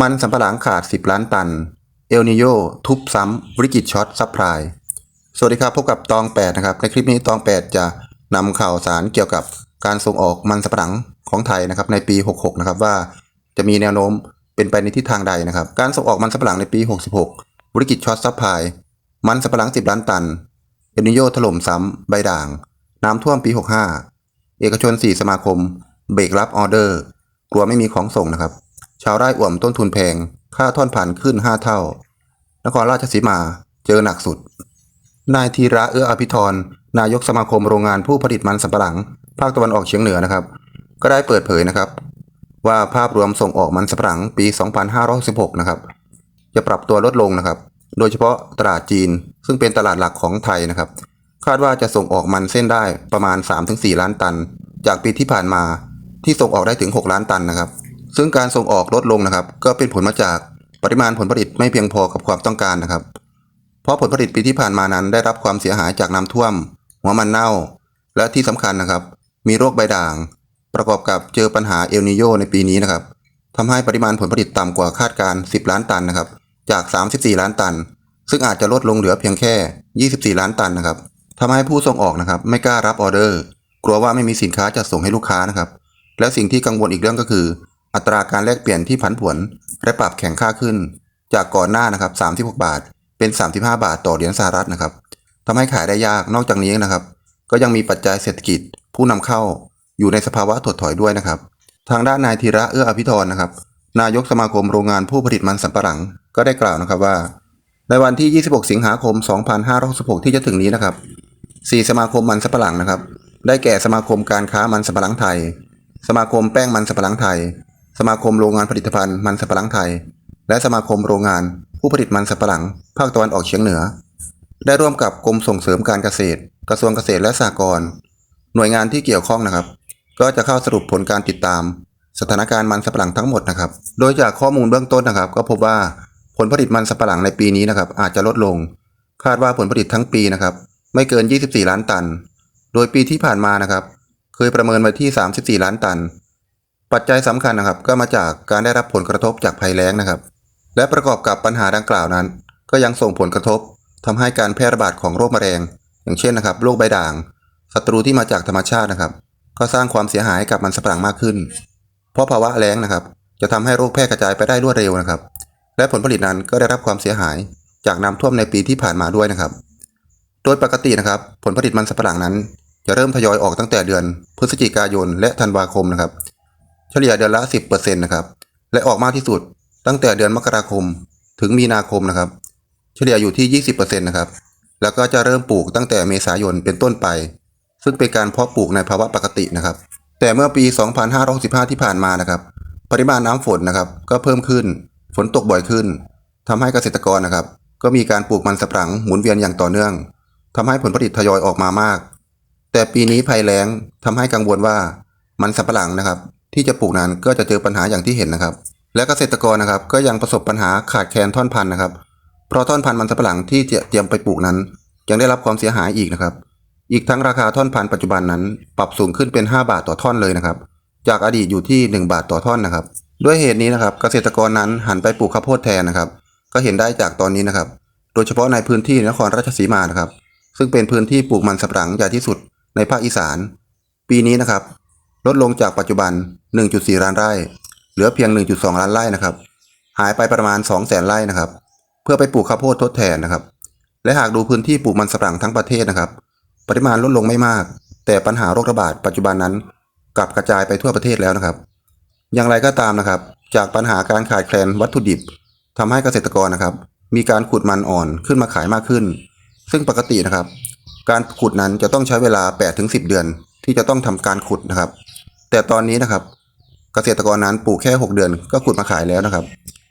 มันสำปะหลังขาด 10 ล้านตัน เอลนิโยทุบซ้ำวิกฤตช็อตซัพพลาย สวัสดีครับ พบกับตอง 8 นะครับ ในคลิปนี้ตอง 8 จะนำข่าวสารเกี่ยวกับการส่งออกมันสำปะหลังของไทยนะครับในปี 66 นะครับว่าจะมีแนวโน้มเป็นไปในทิศทางใดนะครับ การส่งออกมันสำปะหลังในปี 66 วิกฤตช็อตซัพพลาย มันสำปะหลัง 10 ล้านตัน เอลนิโยถล่มซ้ำใบด่าง น้ำท่วมปี 65 เอกชน 4 สมาคม เบรกรับออเดอร์ กลัวไม่มีของส่งนะครับ ชาวไร่อ่วมต้นทุนแพง ค่าท่อนผ่านขึ้น 5 เท่า นครราชสีมาเจอหนักสุด นายธีระเอื้ออภิธรนายกสมาคมโรงงานผู้ผลิตมันสำปะหลัง ภาคตะวันออกเฉียงเหนือนะครับ ก็ได้เปิดเผยนะครับ ว่าภาพรวมส่งออกมันสำปะหลังปี 2566นะครับ จะปรับตัวลดลงนะครับ โดยเฉพาะตลาดจีน ซึ่งเป็นตลาดหลักของไทยนะครับ คาดว่าจะส่งออกมันเส้นได้ประมาณ 3-4 ล้านตัน จากปีที่ผ่านมาที่ส่งออกได้ถึง 6 ล้านตันนะครับ ซึ่งการส่งออกลดลงนะครับ ก็เป็นผลมาจากปริมาณผลผลิตไม่เพียงพอกับความต้องการนะครับ เพราะผลผลิตปีที่ผ่านมานั้นได้รับความเสียหายจากน้ำท่วม หัวมันเน่า และที่สำคัญนะครับ มีโรคใบด่าง ประกอบกับเจอปัญหาเอลนิโยในปีนี้นะครับทำให้ปริมาณผลผลิตต่ำกว่าคาดการณ์10 ล้านตันนะครับ จาก 34 ล้านตัน ซึ่งอาจจะลดลงเหลือเพียงแค่ 24 ล้านตันนะครับทำให้ผู้ส่งออกนะครับ ไม่กล้ารับออเดอร์ กลัวว่าไม่มีสินค้าจะส่งให้ลูกค้านะครับ และสิ่งที่กังวลอีกเรื่องก็คือ อัตราการแลกเปลี่ยนที่ผันผวนและปรับแข็งค่าขึ้น จากก่อนหน้านะครับ36 บาท เป็น 35 บาทต่อเหรียญสหรัฐนะครับทำให้ขายได้ยากนอกจากนี้นะครับ ก็ยังมีปัจจัยเศรษฐกิจ ผู้นำเข้าอยู่ในสภาวะถดถอยด้วยนะครับ ทางด้านนายธีระเอื้ออภิธรนะครับ นายกสมาคมโรงงานผู้ผลิตมันสำปะหลังก็ได้กล่าวนะครับว่า ในวันที่ 26 สิงหาคม 2566 ที่จะถึงนี้นะครับ4สมาคมมันสำปะหลังนะครับ ได้แก่สมาคมการค้ามันสำปะหลังไทย สมาคมแป้งมันสำปะหลังไทย สมาคมโรงงานผลิตภัณฑ์มันสำปะหลังไทย และสมาคมโรงงานผู้ผลิตมันสำปะหลัง ภาคตะวันออกเฉียงเหนือ ได้ร่วมกับกรมส่งเสริมการเกษตร กระทรวงเกษตรและสหกรณ์หน่วยงานที่เกี่ยวข้องนะครับ ก็จะเข้าสรุปผลการติดตาม สถานการณ์มันสำปะหลังทั้งหมดนะครับ โดยจากข้อมูลเบื้องต้นนะครับ ก็พบว่าผลผลิตมันสำปะหลังในปีนี้นะครับ อาจจะลดลง คาดว่าผลผลิตทั้งปีนะครับ ไม่เกิน 24 ล้านตัน โดยปีที่ผ่านมานะครับ เคยประเมินไว้ที่ 34 ล้านตัน ปัจจัยสำคัญนะครับ ก็มาจากการได้รับผลกระทบจากภัยแล้งนะครับ และประกอบกับปัญหาดังกล่าวนั้น ก็ยังส่งผลกระทบทำให้การแพร่ระบาดของโรคแมลงอย่างเช่นนะครับโรคใบด่างศัตรูที่มาจากธรรมชาตินะครับ ก็สร้างความเสียหายให้กับมันสปะหลังมากขึ้น เพราะภาวะแล้งนะครับ จะทำให้โรคแพร่กระจายไปได้รวดเร็วนะครับ และผลผลิตนั้นก็ได้รับความเสียหายจากน้ำท่วมในปีที่ผ่านมาด้วยนะครับ โดยปกตินะครับ ผลผลิตมันสปะหลังนั้น จะเริ่มทยอยออกตั้งแต่เดือน พฤศจิกายนและธันวาคมนะครับ เฉลี่ยเดือนละ 10%นะครับและออกมากที่สุดตั้งแต่เดือนมกราคมถึงมีนาคมนะครับ เฉลี่ยอยู่ที่ 20%นะครับแล้วก็จะเริ่มปลูกตั้งแต่เมษายนเป็นต้นไป ซึ่งเป็นการเพาะปลูกในภาวะปกตินะครับ แต่เมื่อปี 2565 ที่ผ่านมานะครับ ปริมาณน้ำฝนนะครับ ก็เพิ่มขึ้น ฝนตกบ่อยขึ้นทำให้เกษตรกรนะครับ ก็มีการปลูกมันสำปะหลังหมุนเวียนอย่างต่อเนื่องทำให้ผลผลิตทยอยออกมามาก แต่ปีนี้ภัยแล้งทำให้กังวลว่ามันสำปะหลังนะครับ ที่จะปลูกนั้นก็จะเจอปัญหาอย่างที่เห็นนะครับ และเกษตรกรนะครับ ก็ยังประสบปัญหาขาดแคลนท่อนพันธุ์นะครับ เพราะท่อนพันธุ์มันสำปะหลังที่จะเตรียมไปปลูกนั้น ยังได้รับความเสียหายอีกนะครับ อีกทั้งราคาท่อนพันธุ์ปัจจุบันนั้น ปรับสูงขึ้นเป็น 5 บาทต่อท่อนเลยนะครับ จากอดีตอยู่ที่ 1 บาทต่อท่อนนะครับ ด้วยเหตุนี้นะครับ เกษตรกรนั้นหันไปปลูกข้าวโพดแทนนะครับ ก็เห็นได้จากตอนนี้นะครับ โดยเฉพาะในพื้นที่นครราชสีมานะครับ ซึ่งเป็นพื้นที่ปลูกมันสำปะหลังใหญ่ที่สุดในภาคอีสาน ปีนี้นะครับ ลดลงจากปัจจุบัน 1.4 ล้านไร่ เหลือเพียง 1.2 ล้านไร่นะครับ หายไปประมาณ 2 0 0 0 0 0ไร่นะครับ เพื่อไปปลูกข้าวโพดทดแทนนะครับ และหากดูพื้นที่ปลูกมันสำปะหลังทั้งประเทศนะครับ ปริมาณลดลงไม่มาก แต่ปัญหาโรคระบาดปัจจุบันนั้น กลับกระจายไปทั่วประเทศแล้วนะครับ อย่างไรก็ตามนะครับ จากปัญหาการขาดแคลนวัตถุดิบทำให้เกษตรกรนะครับ มีการขุดมันอ่อนขึ้นมาขายมากขึ้น ซึ่งปกตินะครับ การขุดนั้นจะต้องใช้เวลา 8-10 เดือน ที่จะต้องทำการขุดนะครับ แต่ตอนนี้นะครับ เกษตรกรนั้นปลูกแค่ 6 เดือน ก็ขุดมาขายแล้วนะครับ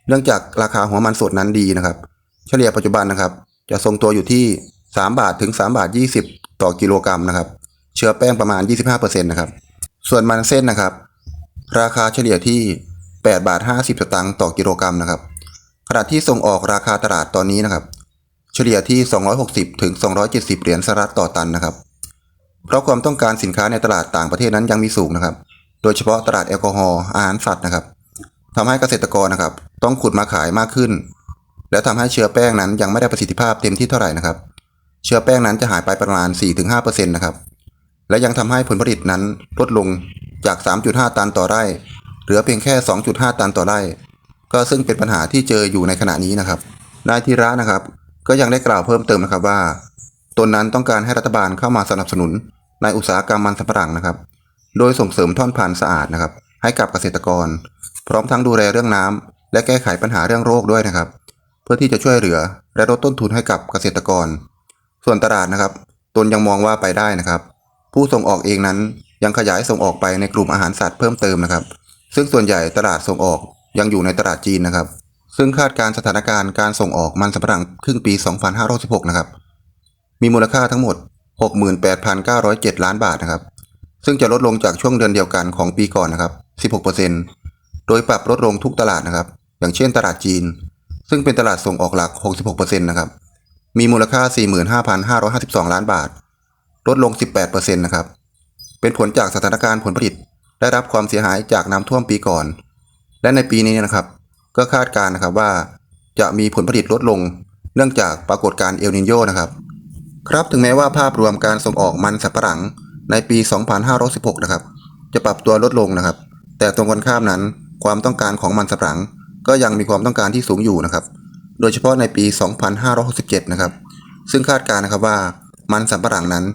เนื่องจากราคาหัวมันสดนั้นดีนะครับ เฉลี่ยปัจจุบันนะครับ จะทรงตัวอยู่ที่ 3 บาทถึง 3 บาท 20 ต่อกิโลกรัมนะครับ เชื้อแป้งประมาณ 25%นะครับ ส่วนมันเส้นนะครับ ราคาเฉลี่ยที่ 8 บาท 50 สตางค์ต่อกิโลกรัมนะครับ ขณะที่ส่งออกราคาตลาดตอนนี้นะครับ เฉลี่ยที่ 260 ถึง 270 เหรียญสหรัฐต่อตันนะครับ เพราะความต้องการสินค้าในตลาดต่างประเทศนั้นยังมีสูงนะครับ โดยเฉพาะตลาดแอลกอฮอล์อาหารสัตว์นะครับทำให้เกษตรกรนะครับ ต้องขุดมาขายมากขึ้น และทำให้เชื้อแป้งนั้นยังไม่ได้ประสิทธิภาพเต็มที่เท่าไหร่นะครับ เชื้อแป้งนั้นจะหายไปประมาณ 4-5%นะครับและยังทำให้ผลผลิตนั้นลดลงจาก 3.5 ตันต่อไร่ เหลือเพียงแค่ 2.5 ตันต่อไร่ ก็ซึ่งเป็นปัญหาที่เจออยู่ในขณะนี้นะครับนายธีระนะครับ ก็ยังได้กล่าวเพิ่มเติมนะครับว่า ตนนั้นต้องการให้รัฐบาลเข้ามาสนับสนุน ในอุตสาหกรรมมันสำปะหลังนะครับ โดยส่งเสริมท่อนพันธุ์สะอาดนะครับ ให้กับเกษตรกร พร้อมทั้งดูแลเรื่องน้ำและแก้ไขปัญหาเรื่องโรคด้วยนะครับ เพื่อที่จะช่วยเหลือและลดต้นทุนให้กับเกษตรกร ส่วนตลาดนะครับ ตนยังมองว่าไปได้นะครับ ผู้ส่งออกเองนั้นยังขยายส่งออกไปในกลุ่มอาหารสัตว์เพิ่มเติมนะครับ ซึ่งส่วนใหญ่ตลาดส่งออกยังอยู่ในตลาดจีนนะครับ ซึ่งคาดการสถานการณ์การส่งออกมันสำปะหลังครึ่งปี 2516 นะครับ มีมูลค่าทั้งหมด 68,907 ล้านบาทนะครับ ซึ่งจะลดลงจากช่วงเดือนเดียวกันของปีก่อนนะครับ 16%โดยปรับลดลงทุกตลาดนะครับ อย่างเช่นตลาดจีน ซึ่งเป็นตลาดส่งออกหลัก 66%นะครับ มีมูลค่า 45,552 ล้านบาท ลดลง 18%นะครับ เป็นผลจากสถานการณ์ผลผลิต ได้รับความเสียหายจากน้ำท่วมปีก่อน และในปีนี้นะครับ ก็คาดการณ์นะครับว่าจะมีผลผลิตลดลง เนื่องจากปรากฏการณ์เอลนินโยนะครับ ครับถึงแม้ว่าภาพรวมการส่งออกมันสับปะหลังในปี 2516 นะครับ จะปรับตัวลดลงนะครับ แต่ตรงกันข้ามนั้น ความต้องการของมันสับปะหลัง ก็ยังมีความต้องการที่สูงอยู่นะครับ โดยเฉพาะในปี 2567 นะครับ ซึ่งคาดการณ์นะครับว่ามันสำปะหลังนั้น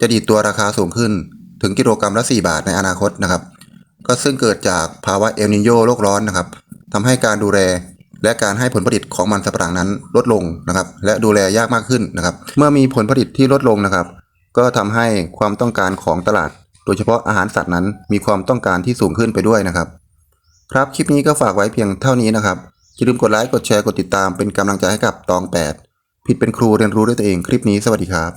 จะดีดตัวราคาสูงขึ้นถึงกิโลกรัมละ 4 บาทในอนาคตนะครับ ก็ซึ่งเกิดจากภาวะเอลนิโยโลกร้อนนะครับทำให้การดูแล และการให้ผลผลิตของมันสำปะหลังนั้นลดลงนะครับ และดูแลยากมากขึ้นนะครับ เมื่อมีผลผลิตที่ลดลงนะครับ ก็ทำให้ความต้องการของตลาด โดยเฉพาะอาหารสัตว์นั้นมีความต้องการที่สูงขึ้นไปด้วยนะครับ ครับคลิปนี้ก็ฝากไว้เพียงเท่านี้นะครับอย่าลืมกดไลค์กดแชร์กดติดตามเป็นกำลังใจให้กับตอง 8 ผิดเป็นครูเรียนรู้ด้วยตัวเองคลิปนี้สวัสดีครับ